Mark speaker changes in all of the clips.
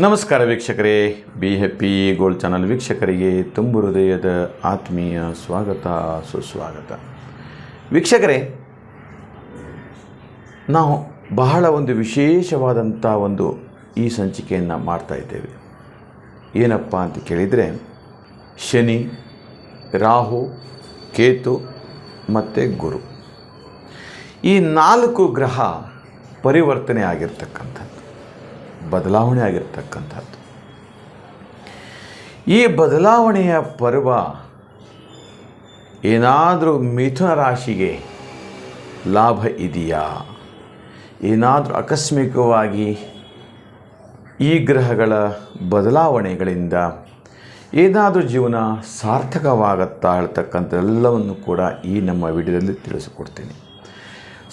Speaker 1: ನಮಸ್ಕಾರ ವೀಕ್ಷಕರೇ. Be happy gold channel ವೀಕ್ಷಕರಿಗೆ ತುಂಬು ಹೃದಯದ ಆತ್ಮೀಯ ಸ್ವಾಗತ, ಸುಸ್ವಾಗತ. ವೀಕ್ಷಕರೇ, ನಾವು ಬಹಳ ಒಂದು ವಿಶೇಷವಾದಂಥ ಒಂದು ಈ ಸಂಚಿಕೆಯನ್ನು ಮಾಡ್ತಾ ಇದ್ದೇವೆ. ಏನಪ್ಪ ಅಂತ ಕೇಳಿದರೆ, ಶನಿ, ರಾಹು, ಕೇತು ಮತ್ತು ಗುರು. ಈ ನಾಲ್ಕು ಗ್ರಹ ಪರಿವರ್ತನೆ ಆಗಿರ್ತಕ್ಕಂಥದ್ದು. ಬದಲಾವಣೆ ಆಗಿರ್ತಕ್ಕಂಥದ್ದು. ಈ ಬದಲಾವಣೆಯ ಪರ್ವ ಏನಾದರೂ ಮಿಥುನ ರಾಶಿಗೆ ಲಾಭ ಇದೆಯಾ? ಏನಾದರೂ ಆಕಸ್ಮಿಕವಾಗಿ ಈ ಗ್ರಹಗಳ ಬದಲಾವಣೆಗಳಿಂದ ಏನಾದರೂ ಜೀವನ ಸಾರ್ಥಕವಾಗುತ್ತಾ ಹೇಳ್ತಕ್ಕಂಥ ಎಲ್ಲವನ್ನು ಕೂಡ ಈ ನಮ್ಮ ವಿಡಿಯೋದಲ್ಲಿ ತಿಳಿಸಿಕೊಡ್ತೀನಿ.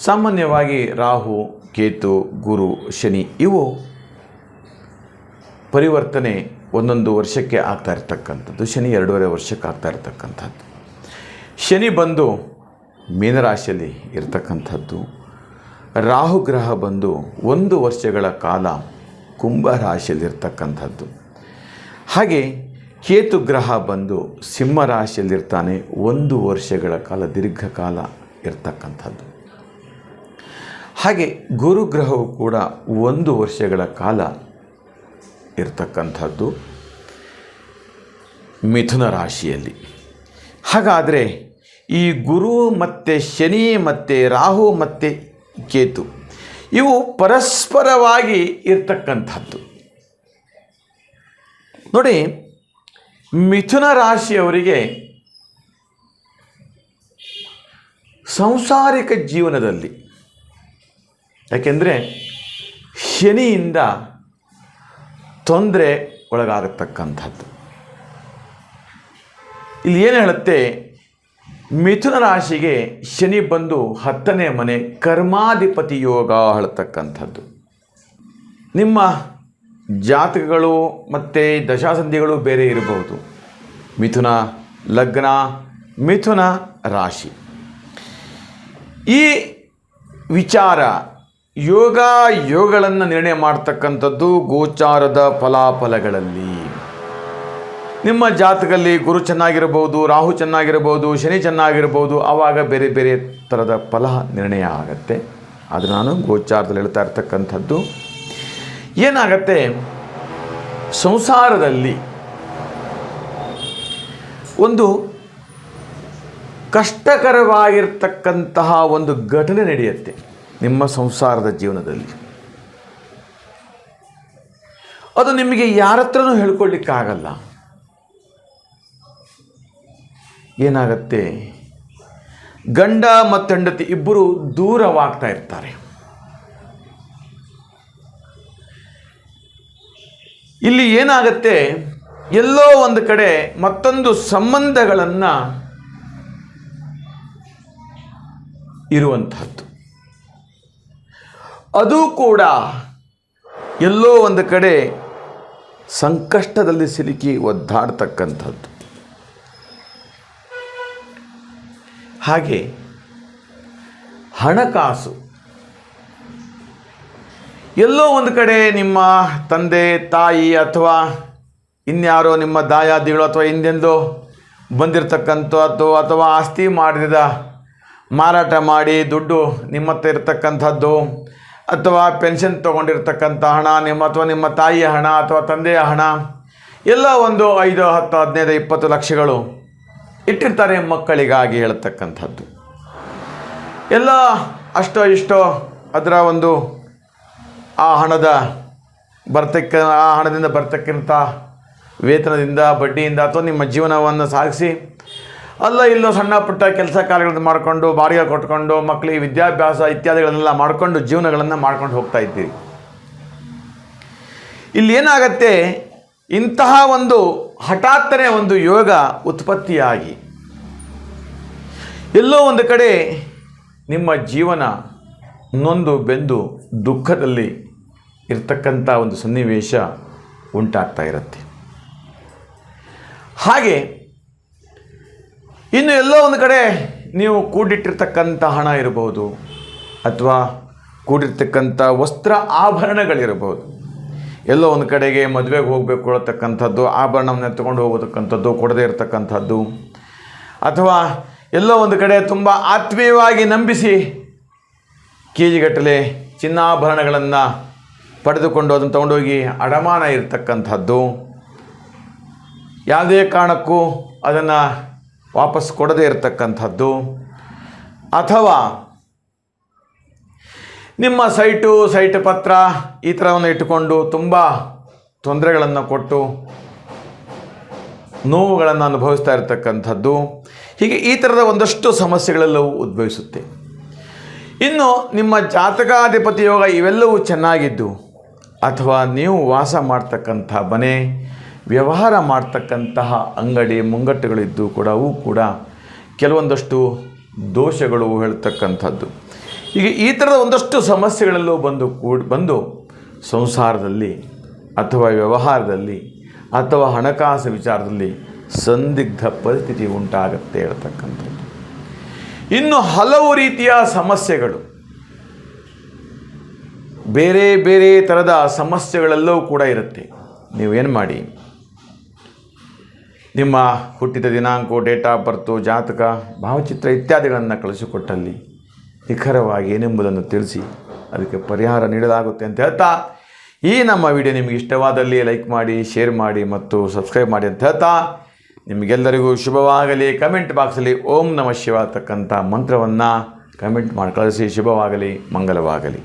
Speaker 1: ಸಾಮಾನ್ಯವಾಗಿ ರಾಹು, ಕೇತು, ಗುರು, ಶನಿ ಇವು ಪರಿವರ್ತನೆ ಒಂದೊಂದು ವರ್ಷಕ್ಕೆ ಆಗ್ತಾ ಇರ್ತಕ್ಕಂಥದ್ದು. ಶನಿ ಎರಡೂವರೆ ವರ್ಷಕ್ಕೆ ಆಗ್ತಾ ಇರ್ತಕ್ಕಂಥದ್ದು. ಶನಿ ಬಂದು ಮೀನರಾಶಿಯಲ್ಲಿ ಇರ್ತಕ್ಕಂಥದ್ದು. ರಾಹು ಗ್ರಹ ಬಂದು ಒಂದು ವರ್ಷಗಳ ಕಾಲ ಕುಂಭ ರಾಶಿಯಲ್ಲಿರ್ತಕ್ಕಂಥದ್ದು ಹಾಗೆ ಕೇತು ಗ್ರಹ ಬಂದು ಸಿಂಹರಾಶಿಯಲ್ಲಿರ್ತಾನೆ ಒಂದು ವರ್ಷಗಳ ಕಾಲ, ದೀರ್ಘಕಾಲ ಇರ್ತಕ್ಕಂಥದ್ದು. ಹಾಗೆ ಗುರುಗ್ರಹವು ಕೂಡ ಒಂದು ವರ್ಷಗಳ ಕಾಲ ಇರ್ತಕ್ಕಂಥದ್ದು ಮಿಥುನ ರಾಶಿಯಲ್ಲಿ. ಹಾಗಾದರೆ ಈ ಗುರು ಮತ್ತು ಶನಿ ಮತ್ತು ರಾಹು ಮತ್ತು ಕೇತು, ಇವು ಪರಸ್ಪರವಾಗಿ ಇರ್ತಕ್ಕಂಥದ್ದು. ನೋಡಿ, ಮಿಥುನ ರಾಶಿಯವರಿಗೆ ಸಂಸಾರಿಕ ಜೀವನದಲ್ಲಿ, ಯಾಕೆಂದರೆ ಶನಿಯಿಂದ ತೊಂದರೆ ಒಳಗಾಗತಕ್ಕಂಥದ್ದು. ಇಲ್ಲಿ ಏನು ಹೇಳುತ್ತೆ? ಮಿಥುನ ರಾಶಿಗೆ ಶನಿ ಬಂದು ಹತ್ತನೇ ಮನೆ ಕರ್ಮಾಧಿಪತಿ ಯೋಗ ಹೇಳ್ತಕ್ಕಂಥದ್ದು. ನಿಮ್ಮ ಜಾತಕಗಳು ಮತ್ತು ದಶಾಸಂಧಿಗಳು ಬೇರೆ ಇರಬಹುದು. ಮಿಥುನ ಲಗ್ನ, ಮಿಥುನ ರಾಶಿ. ಈ ವಿಚಾರ ಯೋಗ ಯೋಗಗಳನ್ನು ನಿರ್ಣಯ ಮಾಡ್ತಕ್ಕಂಥದ್ದು ಗೋಚಾರದ ಫಲಾಫಲಗಳಲ್ಲಿ. ನಿಮ್ಮ ಜಾತಕದಲ್ಲಿ ಗುರು ಚೆನ್ನಾಗಿರ್ಬೋದು, ರಾಹು ಚೆನ್ನಾಗಿರ್ಬೋದು, ಶನಿ ಚೆನ್ನಾಗಿರ್ಬೋದು ಆವಾಗ ಬೇರೆ ಬೇರೆ ಥರದ ಫಲ ನಿರ್ಣಯ ಆಗತ್ತೆ. ಅದು ನಾನು ಗೋಚಾರದಲ್ಲಿ ಹೇಳ್ತಾ ಇರ್ತಕ್ಕಂಥದ್ದು ಏನಾಗತ್ತೆ? ಸಂಸಾರದಲ್ಲಿ ಒಂದು ಕಷ್ಟಕರವಾಗಿರ್ತಕ್ಕಂತಹ ಒಂದು ಘಟನೆ ನಡೆಯುತ್ತೆ. ನಿಮ್ಮ ಸಂಸಾರದ ಜೀವನದಲ್ಲಿ. ಅದು ನಿಮಗೆ ಯಾರ ಹತ್ರನೂ ಹೇಳ್ಕೊಳ್ಳಿಕ್ಕಾಗಲ್ಲ ಏನಾಗತ್ತೆ? ಗಂಡ ಮತ್ತು ಹೆಂಡತಿ ಇಬ್ಬರು ದೂರವಾಗ್ತಾ ಇರ್ತಾರೆ. ಇಲ್ಲಿ ಏನಾಗತ್ತೆ? ಎಲ್ಲೋ ಒಂದು ಕಡೆ ಮತ್ತೊಂದು ಸಂಬಂಧಗಳನ್ನು ಇರುವಂಥದ್ದು ಅದು ಕೂಡ ಎಲ್ಲೋ ಒಂದು ಕಡೆ ಸಂಕಷ್ಟದಲ್ಲಿ ಸಿಲುಕಿ ಒದ್ದಾಡ್ತಕ್ಕಂಥದ್ದು. ಹಾಗೆ ಹಣಕಾಸು. ಎಲ್ಲೋ ಒಂದು ಕಡೆ ನಿಮ್ಮ ತಂದೆ, ತಾಯಿ ಅಥವಾ ಇನ್ಯಾರೋ ನಿಮ್ಮ ದಾಯಾದಿಗಳು ಅಥವಾ ಹಿಂದೆಂದೋ ಬಂದಿರತಕ್ಕಂಥದ್ದು ಅಥವಾ ಆಸ್ತಿ ಮಾಡಿದ ಮಾರಾಟ ಮಾಡಿ ದುಡ್ಡು ನಿಮ್ಮ ಹತ್ರ ಇರತಕ್ಕಂಥದ್ದು ಅಥವಾ ಪೆನ್ಷನ್ ತೊಗೊಂಡಿರ್ತಕ್ಕಂಥ ಹಣ, ನಿಮ್ಮ ಅಥವಾ ನಿಮ್ಮ ತಾಯಿಯ ಹಣ ಅಥವಾ ತಂದೆಯ ಹಣ, ಎಲ್ಲ ಒಂದು ಐದು, ಹತ್ತು, ಹದಿನೈದು, ಇಪ್ಪತ್ತು ಲಕ್ಷಗಳು ಇಟ್ಟಿರ್ತಾರೆ ಮಕ್ಕಳಿಗಾಗಿ ಹೇಳ್ತಕ್ಕಂಥದ್ದು. ಎಲ್ಲ ಅಷ್ಟೋ ಇಷ್ಟೋ ಅದರ ಒಂದು ಆ ಹಣದ ಬರ್ತಕ್ಕ, ಆ ಹಣದಿಂದ ಬರ್ತಕ್ಕಂಥ ವೇತನದಿಂದ, ಬಡ್ಡಿಯಿಂದ ಅಥವಾ ನಿಮ್ಮ ಜೀವನವನ್ನು ಸಾಗಿಸಿ ಅಲ್ಲ, ಇಲ್ಲೋ ಸಣ್ಣ ಪುಟ್ಟ ಕೆಲಸ ಕಾರ್ಯಗಳನ್ನು ಮಾಡಿಕೊಂಡು, ಬಾಡಿಗೆ ಕೊಟ್ಕೊಂಡು ಮಕ್ಕಳಿಗೆ ವಿದ್ಯಾಭ್ಯಾಸ ಇತ್ಯಾದಿಗಳನ್ನೆಲ್ಲ ಮಾಡಿಕೊಂಡು ಜೀವನಗಳನ್ನು ಮಾಡ್ಕೊಂಡು ಹೋಗ್ತಾ ಇದ್ದೀರಿ. ಇಲ್ಲಿ ಏನಾಗತ್ತೆ? ಇಂತಹ ಒಂದು ಹಠಾತ್ತನೇ ಒಂದು ಯೋಗ ಉತ್ಪತ್ತಿಯಾಗಿ. ಎಲ್ಲೋ ಒಂದು ಕಡೆ ನಿಮ್ಮ ಜೀವನ ನೊಂದು ಬೆಂದು ದುಃಖದಲ್ಲಿ ಇರ್ತಕ್ಕಂಥ ಒಂದು ಸನ್ನಿವೇಶ ಉಂಟಾಗ್ತಾ ಇರುತ್ತೆ. ಹಾಗೆ ಇನ್ನು ಎಲ್ಲೋ ಒಂದು ಕಡೆ ನೀವು ಕೂಡಿಟ್ಟಿರ್ತಕ್ಕಂಥ ಹಣ ಇರಬಹುದು ಅಥವಾ ಕೂಡಿರ್ತಕ್ಕಂಥ ವಸ್ತ್ರ ಆಭರಣಗಳಿರಬಹುದು. ಎಲ್ಲೋ ಒಂದು ಕಡೆಗೆ ಮದುವೆಗೆ ಹೋಗಬೇಕು ಕೊಡತಕ್ಕಂಥದ್ದು ಆಭರಣವನ್ನು ತಗೊಂಡು ಹೋಗತಕ್ಕಂಥದ್ದು ಕೊಡದೇ ಇರತಕ್ಕಂಥದ್ದು. ಅಥವಾ ಎಲ್ಲೋ ಒಂದು ಕಡೆ ತುಂಬ ಆತ್ಮೀಯವಾಗಿ ನಂಬಿಸಿ ಕೆ ಜಿಗಟ್ಟಲೆ ಚಿನ್ನಾಭರಣಗಳನ್ನು ಪಡೆದುಕೊಂಡು ಅದನ್ನು ತಗೊಂಡೋಗಿ ಅಡಮಾನ ಇರತಕ್ಕಂಥದ್ದು. ಯಾವುದೇ ಕಾರಣಕ್ಕೂ ಅದನ್ನು ವಾಪಸ್ ಕೊಡದೇ ಇರತಕ್ಕಂಥದ್ದು. ಅಥವಾ ನಿಮ್ಮ ಸೈಟು ಸೈಟ್ ಪತ್ರ ಈ ಥರವನ್ನು ಇಟ್ಟುಕೊಂಡು ತುಂಬ ತೊಂದರೆಗಳನ್ನು ಕೊಟ್ಟು ನೋವುಗಳನ್ನು ಅನುಭವಿಸ್ತಾ ಇರತಕ್ಕಂಥದ್ದು. ಹೀಗೆ ಈ ಥರದ ಒಂದಷ್ಟು ಸಮಸ್ಯೆಗಳೆಲ್ಲವೂ ಉದ್ಭವಿಸುತ್ತೆ. ಇನ್ನು ನಿಮ್ಮ ಜಾತಕಾಧಿಪತಿ ಯೋಗ ಇವೆಲ್ಲವೂ ಚೆನ್ನಾಗಿದ್ದು ಅಥವಾ ನೀವು ವಾಸ ಮಾಡ್ತಕ್ಕಂಥ ಮನೆ ವ್ಯವಹಾರ ಮಾಡ್ತಕ್ಕಂತಹ ಅಂಗಡಿ ಮುಂಗಟ್ಟುಗಳಿದ್ದು ಕೂಡ ಕೂಡ ಕೆಲವೊಂದಷ್ಟು ದೋಷಗಳು ಹೇಳ್ತಕ್ಕಂಥದ್ದು. ಈಗ ಈ ಥರದ ಒಂದಷ್ಟು ಸಮಸ್ಯೆಗಳಲ್ಲೂ ಬಂದು ಕೂಡ, ಬಂದು ಸಂಸಾರದಲ್ಲಿ ಅಥವಾ ವ್ಯವಹಾರದಲ್ಲಿ ಅಥವಾ ಹಣಕಾಸು ವಿಚಾರದಲ್ಲಿ ಸಂದಿಗ್ಧ ಪರಿಸ್ಥಿತಿ ಉಂಟಾಗತ್ತೆ ಹೇಳ್ತಕ್ಕಂಥದ್ದು. ಇನ್ನು ಹಲವು ರೀತಿಯ ಸಮಸ್ಯೆಗಳು. ಬೇರೆ ಬೇರೆ ಥರದ ಸಮಸ್ಯೆಗಳಲ್ಲೂ ಕೂಡ ಇರುತ್ತೆ. ನೀವೇನು ಮಾಡಿ? ನಿಮ್ಮ ಹುಟ್ಟಿದ ದಿನಾಂಕ ಡೇಟ್ ಆಫ್ ಬರ್ತು ಜಾತಕ, ಭಾವಚಿತ್ರ ಇತ್ಯಾದಿಗಳನ್ನು ಕಳಿಸಿಕೊಟ್ಟಲ್ಲಿ ನಿಖರವಾಗಿ ಏನೆಂಬುದನ್ನು ತಿಳಿಸಿ ಅದಕ್ಕೆ ಪರಿಹಾರ ನೀಡಲಾಗುತ್ತೆ ಅಂತ ಹೇಳ್ತಾ ಈ ನಮ್ಮ ವಿಡಿಯೋ ನಿಮಗೆ ಇಷ್ಟವಾದಲ್ಲಿ ಲೈಕ್ ಮಾಡಿ ಶೇರ್ ಮಾಡಿ ಮತ್ತು ಸಬ್ಸ್ಕ್ರೈಬ್ ಮಾಡಿ ಅಂತ ಹೇಳ್ತಾ ನಿಮಗೆಲ್ಲರಿಗೂ ಶುಭವಾಗಲಿ. ಕಮೆಂಟ್ ಬಾಕ್ಸಲ್ಲಿ ಓಂ ನಮ ಶಿವ ಅಂತಕ್ಕಂಥ ಮಂತ್ರವನ್ನು ಕಮೆಂಟ್ ಮಾಡಿ ಕಳಿಸಿ. ಶುಭವಾಗಲಿ ಮಂಗಲವಾಗಲಿ